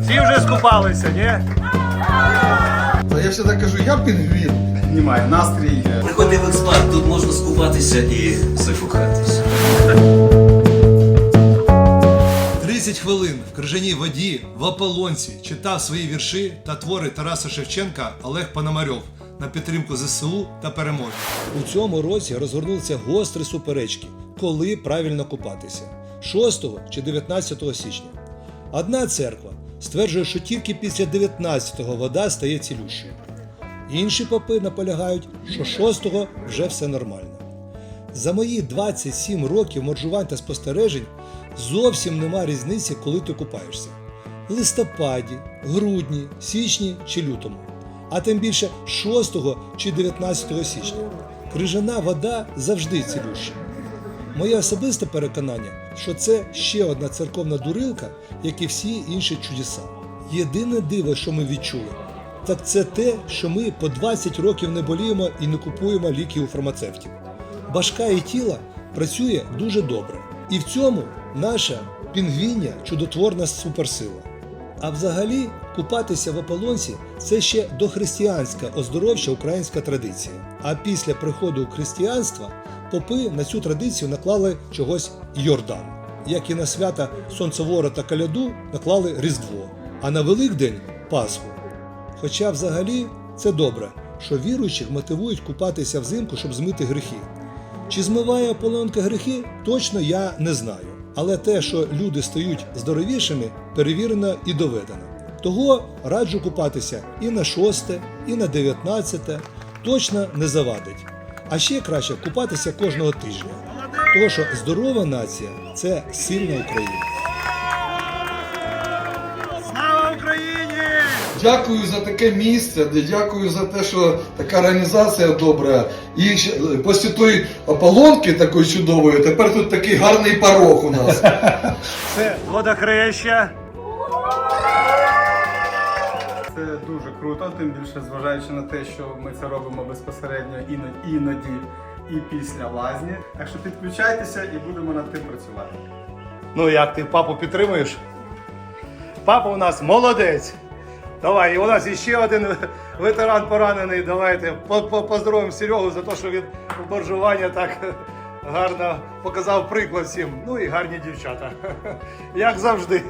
Всі вже скупалися, ні? Та я завжди кажу, я пінгвін. Піднімає настрій. Приходи в експарт, тут можна скупатися і закохатися. 30 хвилин в крижаній воді в Аполлонці читав свої вірші та твори Тараса Шевченка Олег Пономарьов на підтримку ЗСУ та перемоги. У цьому році розгорнулися гострі суперечки, коли правильно купатися 6 чи 19 січня. Одна церква стверджує, що тільки після 19-го вода стає цілющою. Інші попи наполягають, що 6-го вже все нормально. За мої 27 років моржувань та спостережень зовсім нема різниці, коли ти купаєшся. Листопаді, грудні, січні чи лютому. А тим більше 6 чи 19 січня. Крижана вода завжди цілюща. Моє особисте переконання, що це ще одна церковна дурилка, як і всі інші чудеса. Єдине диво, що ми відчули, так це те, що ми по 20 років не боліємо і не купуємо ліки у фармацевтів. Башка і тіло працює дуже добре. І в цьому наша пінгвіння чудотворна суперсила. А взагалі, купатися в ополонці це ще дохристиянська оздоровча українська традиція. А після приходу християнства попи на цю традицію наклали чогось Йордан, як і на свята Сонцевора та Каляду наклали Різдво, а на Великдень Пасху. Хоча взагалі це добре, що віруючих мотивують купатися взимку, щоб змити гріхи. Чи змиває полонка гріхи, точно я не знаю. Але те, що люди стають здоровішими, перевірено і доведено. Того раджу купатися і на 6, і на 19, точно не завадить. А ще краще купатися кожного тижня. Тому що здорова нація це сильна Україна. Дякую за таке місце, дякую за те, що така організація добра. І ще, після тої ополонки такої чудової, тепер тут такий гарний порог у нас. Це водохреща. Це дуже круто, тим більше зважаючи на те, що ми це робимо безпосередньо іноді, іноді і після лазні. Так що підключайтеся і будемо над тим працювати. Ну як ти папу підтримуєш? Папа у нас молодець. Давай, і у нас іще один ветеран поранений. Давайте по- по- поздоровимо Серегу за те, що він у боржування так гарно показав приклад всім. Ну і гарні дівчата. Як завжди.